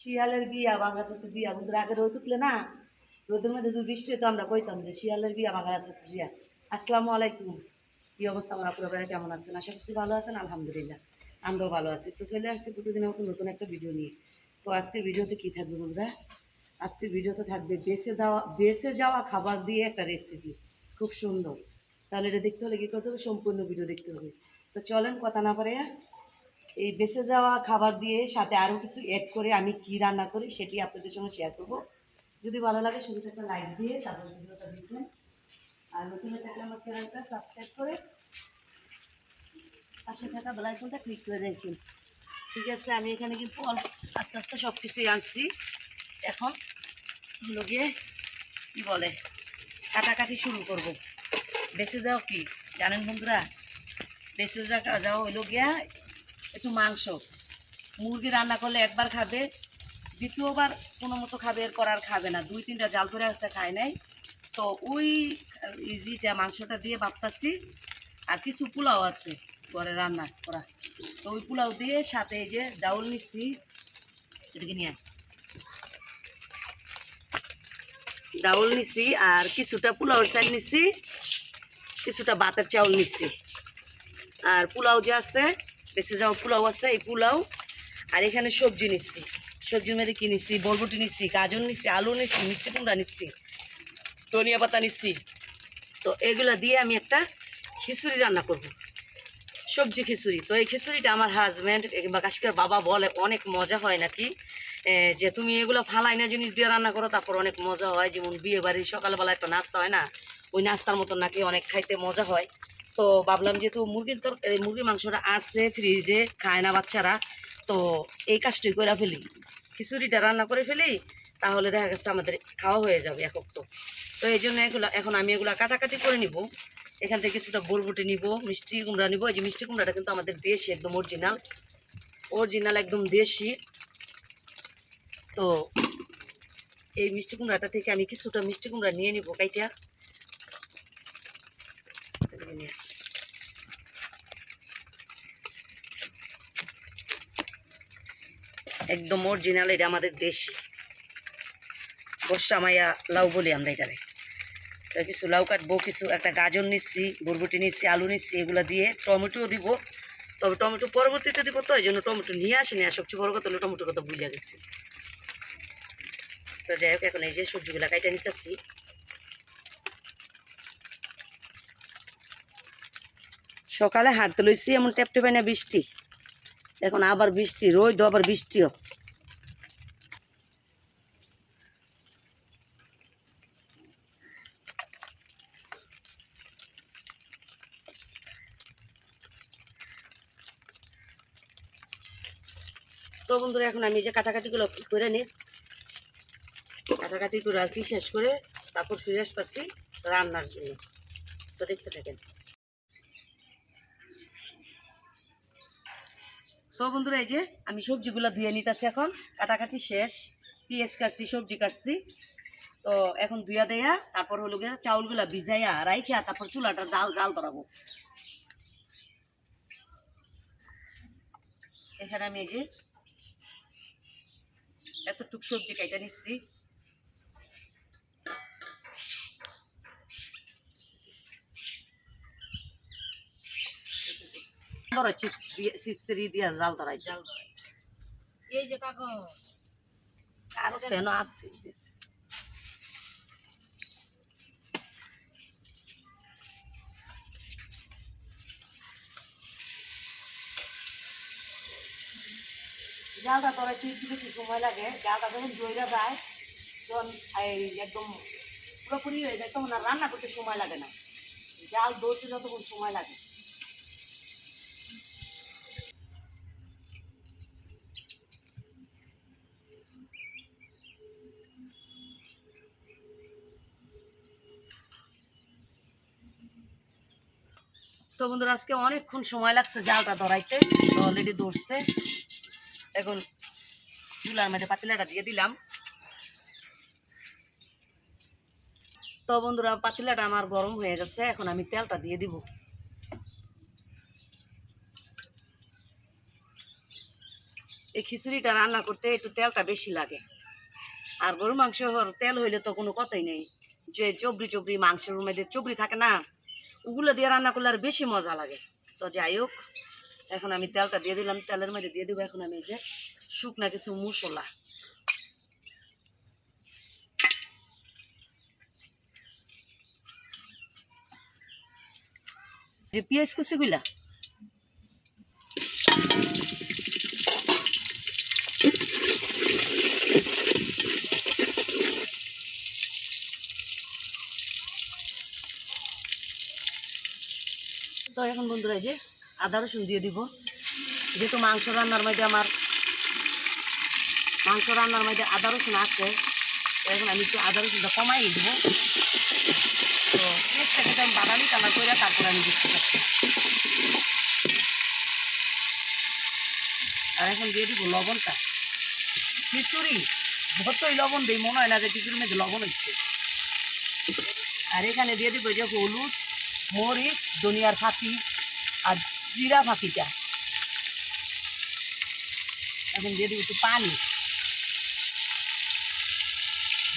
শিয়ালের বিয়া বাংলা সাথে বিয়া, বন্ধুরা, আগে রোদ উঠলে না, রোদের মধ্যে যদি বৃষ্টি হতো, আমরা কইতাম যে শিয়ালের বিয়া বাংলা সাথে বিয়া। আসসালামু আলাইকুম। কি অবস্থা? আমার আপনার কেমন আছেন? আশা করছি ভালো আছেন, আলহামদুলিল্লাহ। আমরাও ভালো আছি। তো চলে আসছি প্রতিদিনের মতো নতুন একটা ভিডিও নিয়ে। তো আজকের ভিডিওতে কি থাকবে বন্ধুরা? আজকের ভিডিওতে থাকবে বেছে দেওয়া বেছে যাওয়া খাবার দিয়ে একটা রেসিপি খুব সুন্দর। তাহলে এটা দেখতে হলে কী করতে হবে? সম্পূর্ণ ভিডিও দেখতে হবে। তো চলেন কথা না পারে এই বেঁচে যাওয়া খাবার দিয়ে সাথে আরও কিছু অ্যাড করে আমি কি রান্না করি সেটি আপনাদের সঙ্গে শেয়ার করব। যদি ভালো লাগে শুধু একটা লাইক দিয়ে তারপর ভিডিওটা দেখবেন। আর নতুন থাকলে আমার চ্যানেলটা সাবস্ক্রাইব করে পাশে থাকা বেলাইকনটা ক্লিক করে রাখুন ঠিক আছে, আমি এখানে কিন্তু আস্তে আস্তে সব কিছুই আনছি। এখন হলো গিয়ে কী বলে, কাটাকাটি শুরু করব। বেঁচে যাও কি? জানেন বন্ধুরা, বেঁচে যা যাও হইল গিয়া একটু মাংস। মুরগি রান্না করলে একবার খাবে, দ্বিতীয়বার কোনো মতো খাবে, এরপর আর খাবে না। দুই, তিনটা জাল ধরে আছে, খায় নাই। তো ওই ইজিটা মাংসটা দিয়ে ভাবতাছি, আর কিছু পোলাও আছে। পরে রান্না করা। তো ওই পোলাও দিয়ে সাথে এই যে ডাউল নিচ্ছি। এদিকে নিয়ে ডাউল নিচ্ছি আর কিছুটা পোলাওর চাল নিচ্ছি, কিছুটা ভাতের চাউল নিচ্ছি। আর পোলাও যে আছে বেঁচে যাওয়া পোলাও আছে, এই পোলাও। আর এখানে সবজি নিচ্ছি। সবজির মধ্যে কি নিচ্ছি? বরবটি নিচ্ছি, গাজর নিচ্ছি, আলু নিচ্ছি, মিষ্টি কুমড়া নিচ্ছি, ধনিয়া পাতা নিচ্ছি। তো এগুলা দিয়ে আমি একটা খিচুড়ি রান্না করব। সবজি খিচুড়ি। তো এই খিচুড়িটা আমার হাজব্যান্ড কিংবা কাশ্মীর বাবা বলে অনেক মজা হয় নাকি? যে তুমি এগুলো ফালাই না জিনিস দিয়ে রান্না করো, তারপর অনেক মজা হয়। যেমন বিয়ে বাড়ির সকালবেলা একটা নাস্তা হয় না? ওই নাস্তার মতন নাকি অনেক খাইতে মজা হয়। তো ভাবলাম যেহেতু মুরগির তর মুরগির মাংসটা আছে ফ্রিজে খায় না বাচ্চারা, তো এই কাজটি করে ফেলি। খিচুড়িটা রান্না করে ফেলি, তাহলে দেখা গেছে আমাদের খাওয়া হয়ে যাবে একক তো তো এই জন্য এগুলো, এখন আমি এগুলো কাটাকাটি করে নিব। এখান থেকে কিছুটা বরবটি নিব, মিষ্টি কুমড়া নিব। এই যে মিষ্টি কুমড়াটা কিন্তু আমাদের দেশি, একদম অরিজিনাল অরিজিনাল একদম দেশি। তো এই মিষ্টি কুমড়াটা থেকে আমি কিছুটা মিষ্টি কুমড়া নিয়ে নিব, কাইটা। একদম অরিজিনাল এটা আমাদের দেশি। বর্ষা মাইয়া লাউ বলি আমরা এটারে। কিছু লাউ কাটবো কিছু একটা গাজর নিচ্ছি, বরবটি নিচ্ছি, আলু নিচ্ছি, এগুলো দিয়ে টমেটোও দিব। তবে টমেটো পরবর্তীতে দিব তো, এই জন্য টমেটো নিয়ে আসিনি, আর সবচেয়ে বড় কথা হলো টমেটো কথা বুঝে গেছি। তো যাই হোক, এখন এই যে সবজিগুলো কাইটা নিতেছি। সকালে হাঁটতে লইছি, এমন টেপটে পাই না বৃষ্টি। এখন আবার বৃষ্টি, রোদ, আবার বৃষ্টিও। তো বন্ধুরা, এখন আমি যে কাটাকাটিগুলো করে নিই কাটাকাটি করে আর কি শেষ করে তারপর ফিরে আসতেছি রান্নার জন্য। তো দেখতে থাকেন। তো বন্ধুরা, এই যে আমি সবজিগুলো ধুয়ে নিতেছি এখন। কাটাকাটি শেষ। পেঁয়াজ কাটছি, সবজি কাটছি। তো এখন ধুয়া দেয়া, তারপর হলো গিয়ে চাউলগুলা ভিজাইয়া রাইখা, তারপর চুলাটা জাল জাল ধরাবো। এখানে আমি এই যে এতটুক সবজি কাইটা নিচ্ছি। চিপস দিয়ে চিপস দিয়া জাল ধরাই জাল এই যে কাগজ। কাগজ কেন আসছে জালটা ধরাইতে একটু বেশি সময় লাগে, জালটা যখন জয়রা যায় তখন এই একদম পুরোপুরি হয়ে যায়, তখন আর রান্না করতে সময় লাগে না। জাল ধরতে যতক্ষণ সময় লাগে। তো বন্ধুরা, আজকে অনেকক্ষণ সময় লাগছে জালটা ধরাইতে অলরেডি ধরছে। এখন চুলার মধ্যে পাতিলাটা দিয়ে দিলাম। তো বন্ধুরা, পাতিলাটা আমার গরম হয়ে গেছে, এখন আমি তেলটা দিয়ে দিব। এই খিচুড়িটা রান্না করতে একটু তেলটা বেশি লাগে। আর গরু মাংস তেল হইলে তো কোনো কথাই নেই। যে চবড়ি চবড়ি মাংসের মধ্যে চবড়ি থাকে না, ওগুলো দিয়ে রান্না করলে আর বেশি মজা লাগে। তো যাই হোক এখন আমি তেলটা দিয়ে দিলাম, তেলের মধ্যে দিয়ে দেবো এখন আমি এই যে শুকনা কিছু মশলা। যে পেঁয়াজ কুচিগুলা তো এখন বন্ধুরা যে আদা রসুন দিয়ে দিব। যেহেতু মাংস রান্নার মধ্যে আমার মাংস রান্নার মধ্যে আদা রসুন আছে, এখন আমি একটু আদা রসুনটা কমাই দিব তো পেঁয়াজটাকে আমি বাদামি কালার করে তারপরে আমি দিচ্ছি। আর এখন দিয়ে দিব লবণটা। খিচুড়ি, যতই লবণ দিই, মনে হয় না যে খিচুড়ির মধ্যে লবণ হচ্ছে। আর এখানে দিয়ে দিব যে হলুদ, মরিচ, ধনিয়ার ফাঁকি আর জিরা ফাঁকিটা এখন দিয়ে দিব একটু পানি।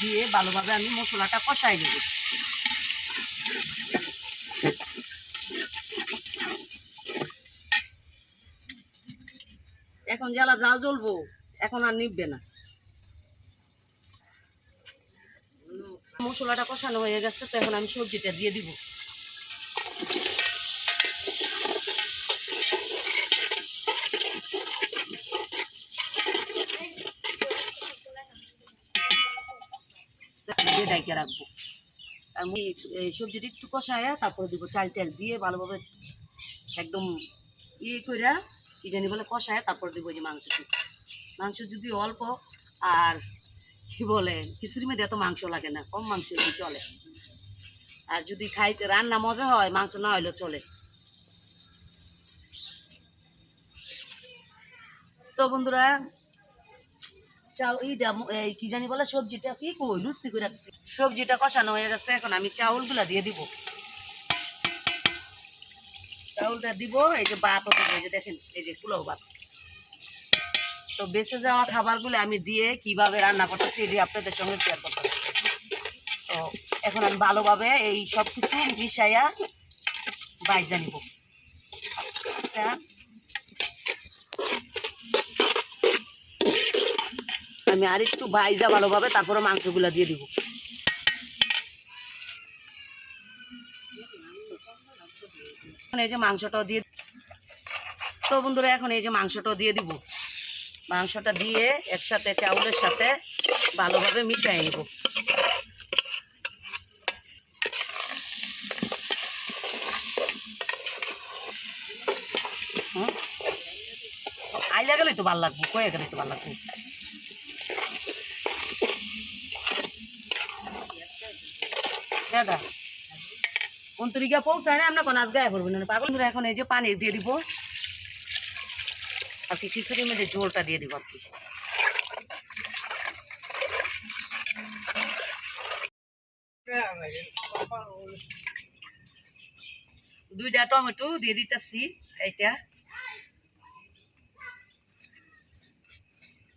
দিয়ে ভালোভাবে আমি মশলাটা কষাই দেব এখন জ্বালা জাল জ্বলবো, এখন আর নিববে না। মশলাটা কষানো হয়ে গেছে, তো এখন আমি সবজিটা দিয়ে দিব দিয়ে ডাইকে রাখব। আমি সবজিটা একটু কষায়া তারপরে দিব চাল টাল দিয়ে ভালোভাবে একদম ইয়ে করে কি জানি বলে কষায় তারপর দিব যে মাংসটি মাংস যদি অল্প আর কি বলে খিচুড়ি মধ্যে এত মাংস লাগে না, কম মাংস চলে। আর যদি খাইতে রান্না মজা হয়, মাংস না হইলেও চলে। তো বন্ধুরা চাউ এইটা এই কি জানি বলে সবজিটা কি কই, লুচি করে রাখছি। সবজিটা কষানো হয়ে গেছে, এখন আমি চাউলগুলা দিয়ে দিব। চাউলটা দিব, এই যে ভাতও দিব এই যে দেখেন, এই যে পোলাও ভাত। তো বেঁচে যাওয়া খাবারগুলো আমি দিয়ে কীভাবে রান্না করতেছি এটি আপনাদের সঙ্গে শেয়ার করতেছি। তো এখন আমি ভালোভাবে এই সব কিছু মিশাইয়া বাইজা নিব। আচ্ছা। আমি আর একটু বাইজা ভালোভাবে তারপরে মাংসগুলো দিয়ে দিব। এই যে মাংসটাও দিয়ে তো বন্ধুরা, এখন এই যে মাংসটাও দিয়ে দিব। মাংসটা দিয়ে একসাথে চাউলের সাথে ভালোভাবে মিশিয়ে নিব? আইলা গেলে তো ভালো লাগবো কয়ে গেলে তো ভালো লাগবো। কেডা অন্তরিকা পৌঁছায় না আমরা কোন আজ গায়ে পড়ব না। পাগল। ধরে এখন এই যে পানি দিয়ে দিব। আর কি খিচুড়ির মধ্যে ঝোলটা দিয়ে দিব আর কি। দুইটা টমেটো দিয়ে দিতেছি, এইটা।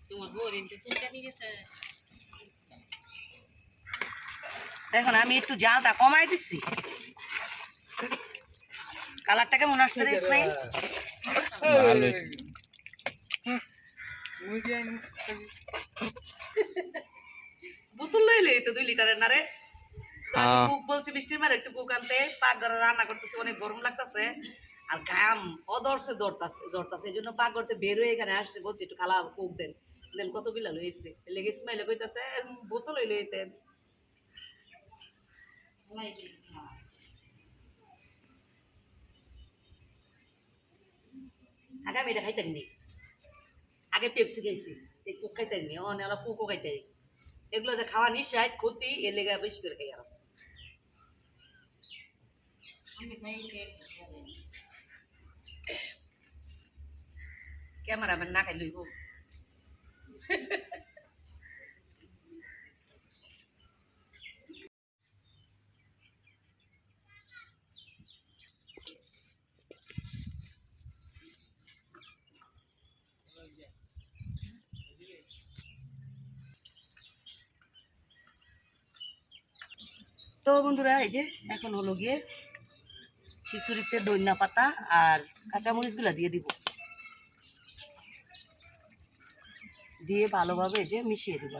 তোমার চিন্তা নিয়ে গেছে। এখন আমি একটু জালটা কমাই দিচ্ছি কালারটা কেমন আসছে রে ইসমাইল? বোতল লইলে তো দুই লিটারের না রে? হ্যাঁ। কুক বলছি বৃষ্টির মারে একটু কুক আনতে। পাকঘরে রান্না করতেছে অনেক গরম লাগতেছে। আর ঘাম অদর্শে দৌড়তাছে দৌড়তাছে এই জন্য পাকঘরতে বের হয়ে এখানে আসছে বলছি একটু খালা কুক দেন। দেন কত গিলা লইছে? লেগে ইসমাইলে কইতাছে বোতল লইলে ไม่มีขาด आगामी এটা খাইতেন নি আগে পেপসি খাইছি এই কোক খাইতেন নি অনে আলা কোকও খাইতেন এগুলো যে খাওয়া নিশ্চয় ক্ষতি এর লেগে বেশি করে খাই আর আমি খাই ক্যামেরাম্যান না খাই লইব তো বন্ধুরা, এই যে এখন হলো গিয়ে খিচুড়িতে দইনা পাতা আর কাঁচামরিচগুলো দিয়ে দিব দিয়ে ভালোভাবে এই যে মিশিয়ে দিব।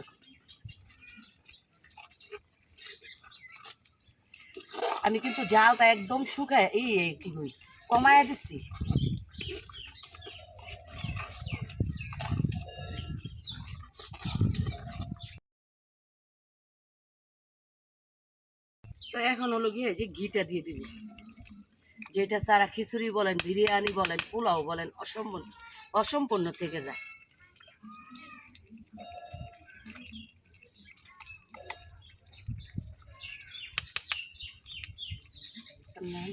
আমি কিন্তু জালটা একদম শুকায়, এই কমায় দিচ্ছি তো এখন হলো গিয়ে যে ঘিটা দিয়ে দিবি যেটা সারা খিচুড়ি বলেন, বিরিয়ানি বলেন, পোলাও বলেন, অসম্পূর্ণ অসম্পূর্ণ থেকে যায় নেন।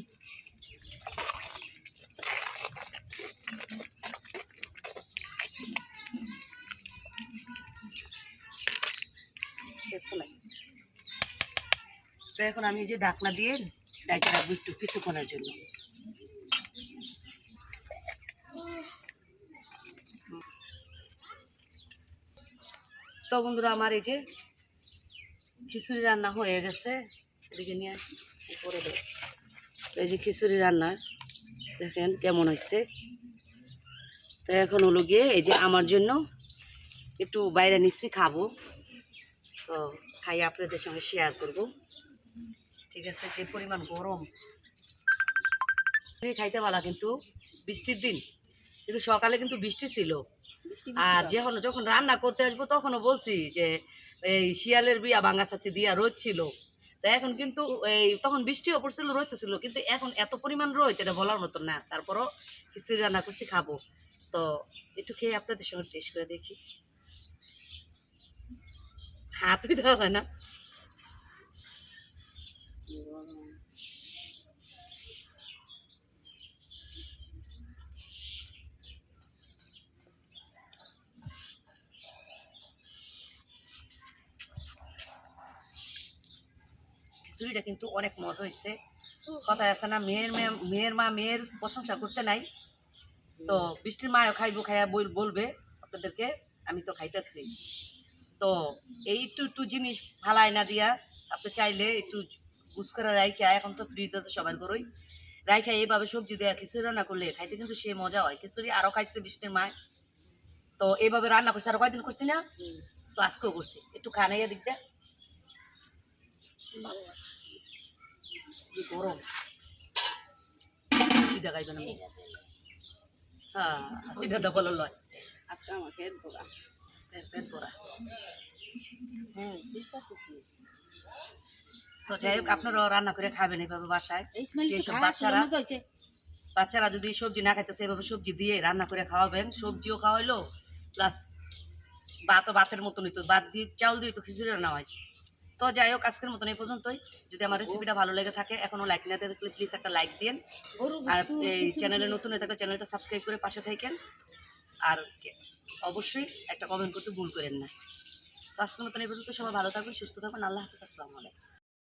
দেখো না। তো এখন আমি যে ঢাকনা দিয়ে ডাইকে রাখব একটু কিছুক্ষণের জন্য। তো বন্ধুরা, আমার এই যে খিচুড়ি রান্না হয়ে গেছে। এদিকে নিয়ে উপরে দেব। এই যে খিচুড়ি রান্না, দেখেন কেমন হয়েছে তো এখন হলো গিয়ে এই যে আমার জন্য একটু বাইরে নিচ্ছি, খাব। তো খাই আপনাদের সঙ্গে শেয়ার করব। ঠিক আছে যে পরিমাণ গরম। খাইতে ভালো কিন্তু বৃষ্টির দিন। কিন্তু সকালে কিন্তু বৃষ্টি ছিল। আর যখন যখন রান্না করতে আসব তখনও বলছি যে এই শিয়ালের বিয়া বাঙ্গাসাতি দিয়া রোদ ছিল। তা এখন কিন্তু এই তখন বৃষ্টিও পড়ছিল রোদ তো ছিল। কিন্তু এখন এত পরিমাণ রোদ এটা বলার মতো না। তারপরও খিচুড়ি রান্না করছি খাব। তো একটু খেয়ে আপনাদের সঙ্গে টেস্ট করে দেখি। হাতই দেওয়া হয় না? খিচুড়িটা কিন্তু অনেক মজা হয়েছে। কথায় আছে না, মেয়ের মেয়ে- মেয়ের মা মেয়ের প্রশংসা করতে নাই। তো বৃষ্টির মাও খাইবো খাইয়া বই বলবে আপনাদেরকে, আমি তো খাইতেছি। তো এই একটু একটু জিনিস ফালাই না দিয়া, আপনি চাইলে একটু গুছ করে রাইখা এখন তো ফ্রিজ আছে সবার ঘরেই। রাইখা এইভাবে সবজি দেওয়া খিচুড়ি রান্না করলে খাইতে কিন্তু সে মজা হয়। খিচুড়ি আরও খাইছে বৃষ্টির মায়। তো এইভাবে রান্না করছি আরও কয়দিন করছি না? তো আজকেও করছি। একটু খানাইয়া দিক যে গরম। কি দেখাইবে না? হ্যাঁ এটা তো বলো লয়। আজকে আমার পেট ভরা আজকে পেট ভরা। হ্যাঁ তো যাই হোক আপনারাও রান্না করে খাবেন এইভাবে বাসায়। যেসব বাচ্চারা বাচ্চারা যদি সবজি না খাইতেছে এভাবে সবজি দিয়ে রান্না করে খাওয়াবেন। সবজিও খাওয়াইলো প্লাস ভাতও ভাতের মতনই তো ভাত দিয়ে চাউল দিয়ে তো খিচুড়ি রান্না হয়। তো যাই হোক আজকের মতন এই পর্যন্তই। যদি আমার রেসিপিটা ভালো লেগে থাকে এখনও লাইক না দেখলে প্লিজ একটা লাইক দিন আর এই চ্যানেলে নতুন হয়ে থাকলে চ্যানেলটা সাবস্ক্রাইব করে পাশে থাকেন। আর অবশ্যই একটা কমেন্ট করতে ভুল করেন না। তো আজকের মতন এই পর্যন্ত সবাই ভালো থাকবেন সুস্থ থাকবেন। আল্লাহ হাফিজ আসসালামু আলাইকুম।